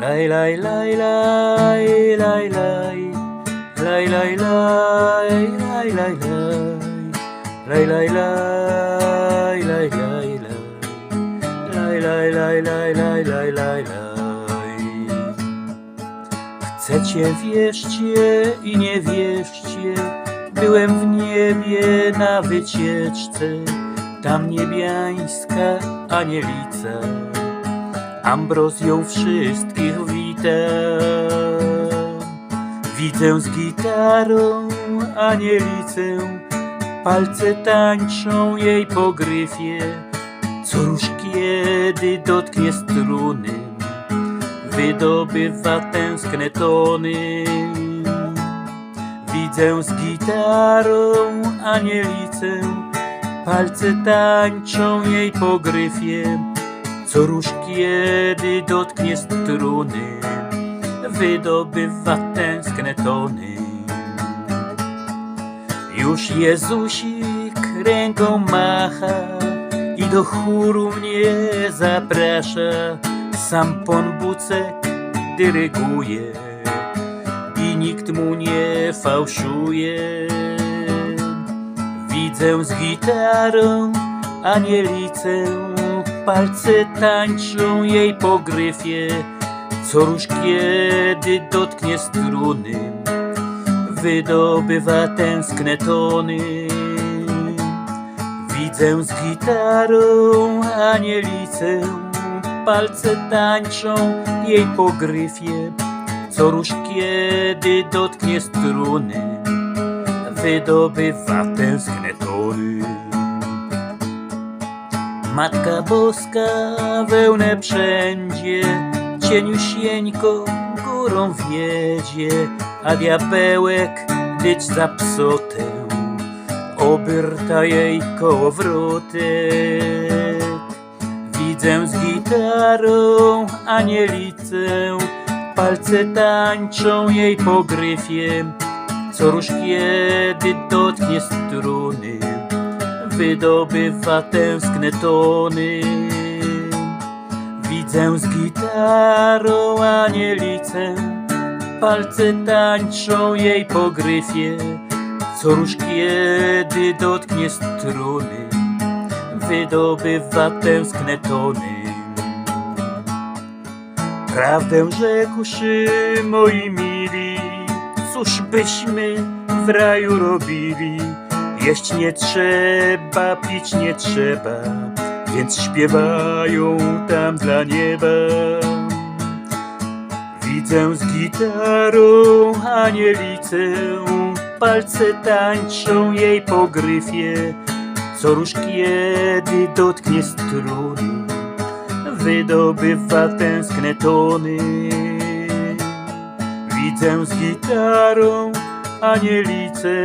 Laj, laj, laj, laj, laj, laj. Laj, laj, laj, laj, laj, laj. Laj, laj, laj, laj, laj, laj. Laj, laj, laj, laj. Chcecie wierzcie i nie wierzcie, byłem w niebie na wycieczce, tam niebiańska anielica, ambrozją wszystkich wita. Widzę z gitarą anielicę, palce tańczą jej po gryfie, co róż kiedy dotknie struny, wydobywa tęskne tony. Widzę z gitarą anielicę, palce tańczą jej po gryfie, co róż kiedy dotknie struny, wydobywa tęskne tony. Już Jezusik ręką macha i do chóru mnie zaprasza. Sam Pan Bucek dyryguje i nikt mu nie fałszuje. Widzę z gitarą anielicę, palce tańczą jej po gryfie, co róż kiedy dotknie struny, wydobywa tęskne tony. Widzę z gitarą anielicę, palce tańczą jej po gryfie, co róż kiedy dotknie struny, wydobywa tęskne tony. Matka Boska wełnę przędzie, cieniusieńko górą wiedzie, a diabełek dyć za psotę, obyrta jej kołowrotek. Widzę z gitarą anielicę, palce tańczą jej po gryfie, co róż kiedy dotknie struny, wydobywa tęskne tony. Widzę z gitarą anielicę, palce tańczą jej po gryfie, co róż kiedy dotknie struny, wydobywa tęskne tony. Prawdę rzekłszy, moi mili, cóż byśmy w raju robili? Jeść nie trzeba, pić nie trzeba, więc śpiewają tam dla nieba. Widzę z gitarą anielicę, palce tańczą jej po gryfie, co róż kiedy dotknie struny, wydobywa tęskne tony. Widzę z gitarą anielicę,